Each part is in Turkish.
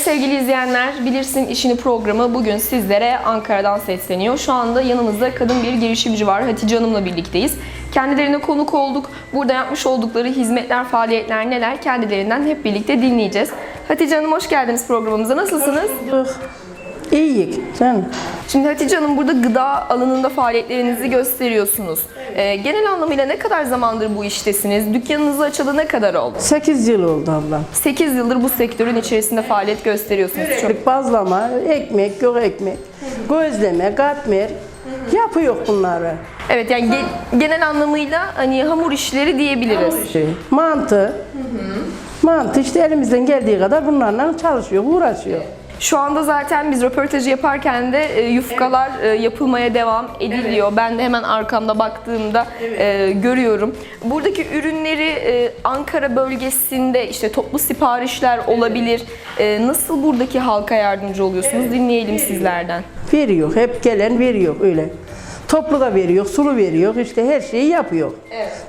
sevgili izleyenler, Bilirsin İşini programı bugün sizlere Ankara'dan sesleniyor. Şu anda yanımızda kadın bir girişimci var. Hatice Hanım'la birlikteyiz. Kendilerine konuk olduk. Burada yapmış oldukları hizmetler, faaliyetler neler kendilerinden hep birlikte dinleyeceğiz. Hatice Hanım hoş geldiniz programımıza. Nasılsınız? İyiyik canım. Şimdi Hatice Hanım burada gıda alanında faaliyetlerinizi gösteriyorsunuz. Ee, genel anlamıyla ne kadar zamandır bu iştesiniz? Dükkanınızı açalı ne kadar oldu? 8 yıl oldu ablam. 8 yıldır bu sektörün içerisinde faaliyet gösteriyorsunuz. Çok Bazlama, ekmek, yok ekmek, gözleme, katmer yapıyor bunları. Evet yani ge- genel anlamıyla hani hamur işleri diyebiliriz. Şey, mantı. Mantı işte elimizden geldiği kadar bunlarla çalışıyor, uğraşıyor. Şu anda zaten biz röportajı yaparken de e, yufkalar e, yapılmaya devam ediliyor. Ben de hemen arkamda baktığımda e, görüyorum. Buradaki ürünleri e, Ankara bölgesinde işte toplu siparişler olabilir. E, nasıl buradaki halka yardımcı oluyorsunuz? Dinleyelim sizlerden. Veriyor, hep gelen veriyor öyle. Toplu da veriyor, sulu veriyor, işte her şeyi yapıyor.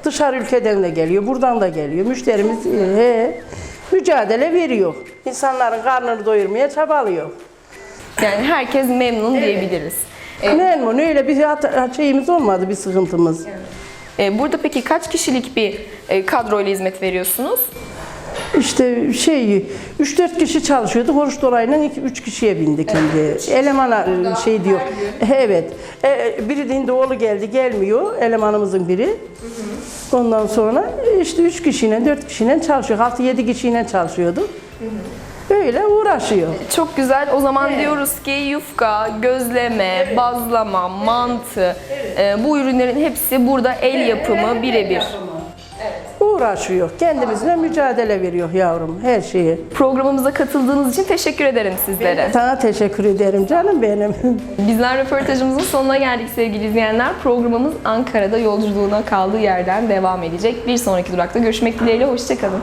Dışarı ülkeden de geliyor, buradan da geliyor. Müşterimiz e, he, mücadele veriyor. İnsanların karnını doyurmaya çabalıyor. Yani herkes memnun diyebiliriz. Memnun öyle bir şeyimiz olmadı, bir sıkıntımız. E, burada peki kaç kişilik bir e, kadroyla hizmet veriyorsunuz? İşte şey 3-4 kişi çalışıyorduk. Oruç dolayıyla 3 kişiye bindik şimdi. Elemana şey diyor. Evet. E, biri de şimdi oğlu geldi gelmiyor. Elemanımızın biri. Ondan sonra işte 3 kişiyle 4 kişiyle çalışıyor. 6-7 kişiyle çalışıyorduk. Öyle uğraşıyor. Çok güzel. O zaman diyoruz ki yufka, gözleme, bazlama, mantı e, bu ürünlerin hepsi burada el yapımı birebir. Uğraşıyor. Kendimizle mücadele veriyor yavrum her şeyi. Programımıza katıldığınız için teşekkür ederim sizlere. Sana teşekkür ederim canım benim. Bizler röportajımızın sonuna geldik sevgili izleyenler. Programımız Ankara'da yolculuğuna kaldığı yerden devam edecek. Bir sonraki durakta görüşmek dileğiyle. Hoşçakalın.